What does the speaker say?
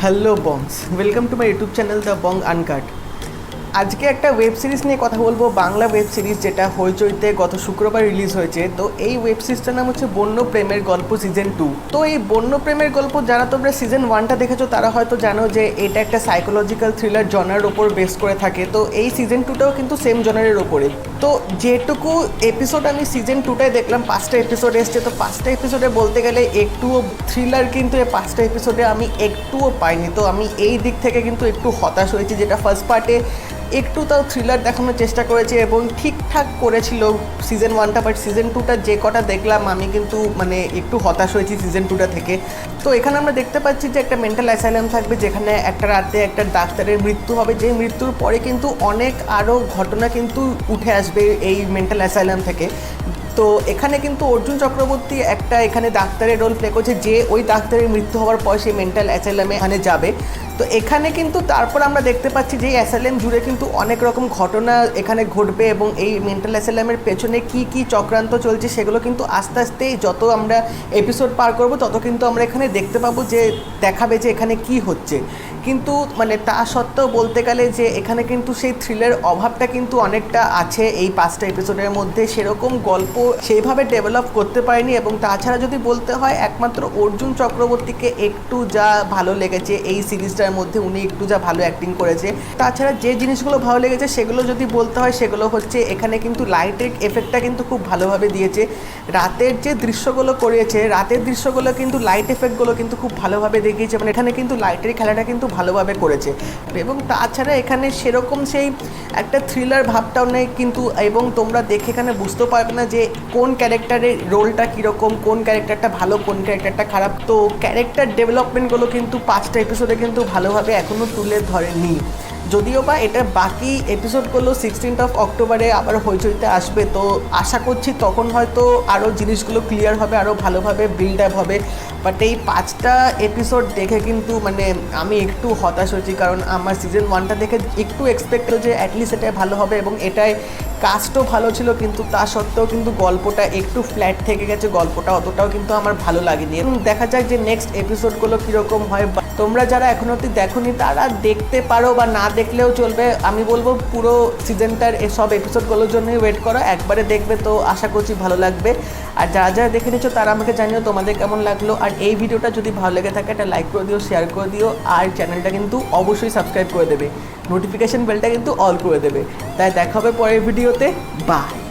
Hello Bongs, welcome to my YouTube channel The Bong Uncut. আজকে একটা web series নিয়ে কথা বলব, বাংলা ওয়েব সিরিজ যেটা হইচইতে গত শুক্রবার রিলিজ হয়েছে। তো এই ওয়েব সিরিজটার নাম হচ্ছে বন্য প্রেমের গল্প সিজন টু তো এই বন্য প্রেমের গল্প যারা তোমরা সিজন ওয়ানটা দেখেছ, তারা হয়তো জানো যে এটা একটা সাইকোলজিক্যাল থ্রিলার জনার ওপর বেস করে থাকে। তো এই সিজন টুটাও কিন্তু সেম জনারের ওপরে। তো যেটুকু এপিসোড আমি সিজন টুটায় দেখলাম, পাঁচটা এপিসোড এসছে। তো পাঁচটা এপিসোডে বলতে গেলে একটুও থ্রিলার কিন্তু এই পাঁচটা এপিসোডে আমি একটুও পাইনি। তো আমি এই দিক থেকে কিন্তু একটু হতাশ হয়েছি, যেটা ফার্স্ট পার্টে একটু তাও থ্রিলার দেখানোর চেষ্টা করেছে এবং ঠিকঠাক করেছিল সিজন ওয়ানটা বাট সিজন টুটা যে কটা দেখলাম, আমি কিন্তু মানে একটু হতাশ হয়েছি সিজন টুটা থেকে। তো এখানে আমরা দেখতে পাচ্ছি যে একটা মেন্টাল অ্যাসাইলাম থাকবে, যেখানে একটা রাতে একটা ডাক্তারের মৃত্যু হবে। যে মৃত্যুর পরে কিন্তু অনেক আরও ঘটনা কিন্তু উঠে আসবে এই মেন্টাল অ্যাসাইলাম থেকে। তো এখানে কিন্তু অর্জুন চক্রবর্তী একটা এখানে ডাক্তারের রোল প্লে করছে, যে ওই ডাক্তারের মৃত্যু হওয়ার পর সেই মেন্টাল অ্যাসাইলামে এখানে যাবে। তো এখানে কিন্তু তারপর আমরা দেখতে পাচ্ছি যে অ্যাসাইলাম জুড়ে কিন্তু অনেক রকম ঘটনা এখানে ঘটবে এবং এই মেন্টাল অ্যাসাইলামের পেছনে কি কি চক্রান্ত চলছে সেগুলো কিন্তু আস্তে আস্তে যত আমরা এপিসোড পার করব, তত কিন্তু আমরা এখানে দেখতে পাবো যে দেখাবে যে এখানে কি হচ্ছে। কিন্তু মানে তা সত্ত্বেও বলতে গেলে যে এখানে কিন্তু সেই থ্রিলের অভাবটা কিন্তু অনেকটা আছে এই পাঁচটা এপিসোডের মধ্যে। সেরকম গল্প সেইভাবে ডেভেলপ করতে পারেনি এবং তাছাড়া যদি বলতে হয়, একমাত্র অর্জুন চক্রবর্তীকে একটু যা ভালো লেগেছে, এই সিরিজটার মধ্যে উনি একটু যা ভালো অ্যাক্টিং করেছে। তাছাড়া যে জিনিসগুলো ভালো লেগেছে, সেগুলো যদি বলতে হয়, সেগুলো হচ্ছে এখানে কিন্তু লাইটের এফেক্টটা কিন্তু খুব ভালোভাবে দিয়েছে। রাতের যে দৃশ্যগুলো করিয়েছে, রাতের দৃশ্যগুলো কিন্তু লাইট এফেক্টগুলো কিন্তু খুব ভালোভাবে দেখিয়েছে। মানে এখানে কিন্তু লাইটের খেলাটা কিন্তু ভালোভাবে করেছে। এবং তাছাড়া এখানে সেরকম সেই একটা থ্রিলার ভাবটাও নেই কিন্তু, এবং তোমরা দেখে এখানে বুঝতে পারবে না যে কোন ক্যারেক্টারের রোলটা কীরকম, কোন ক্যারেক্টারটা ভালো, কোন ক্যারেক্টারটা খারাপ। তো ক্যারেক্টার ডেভেলপমেন্টগুলো কিন্তু পাঁচটা এপিসোডে কিন্তু ভালোভাবে এখনও তুলে ধরেনি। যদিও বা এটা বাকি এপিসোডগুলো সিক্সটিন্থ অফ অক্টোবরে আবার হইচইতে আসবে, তো আশা করছি তখন হয়তো আরও জিনিসগুলো ক্লিয়ার হবে আরও ভালোভাবে বিল্ড আপ হবে। বাট এই পাঁচটা এপিসোড দেখে কিন্তু মানে আমি একটু হতাশ হয়েছি, কারণ আমার সিজন ওয়ানটা দেখে একটু এক্সপেক্ট যে অ্যাটলিস্ট এটা ভালো হবে এবং এটাই কাস্টও ভালো ছিল, কিন্তু তা সত্ত্বেও কিন্তু গল্পটা একটু ফ্ল্যাট থেকে গেছে, গল্পটা অতটাও কিন্তু আমার ভালো লাগেনি। এবং দেখা যাক যে নেক্সট এপিসোডগুলো কীরকম হয়। তোমরা যারা এখনও অব্দি দেখোনি, তারা দেখতে পারো বা না দেখলেও চলবে। আমি বলব পুরো সিজনটার এসব এপিসোডগুলোর জন্যই ওয়েট করো, একবারে দেখবে তো আশা করছি ভালো লাগবে। আর যারা যারা দেখে নিচ্ছ তারা আমাকে জানিও তোমাদের কেমন লাগল। আর এই ভিডিওটা যদি ভালো লেগে থাকে, একটা লাইক করে দিও শেয়ার করে দিও। আর চ্যানেলটা কিন্তু অবশ্যই সাবস্ক্রাইব করে দেবে। নোটিফিকেশন বেলটা কিন্তু অল করে দেবে। তাই দেখা হবে পরের Bye.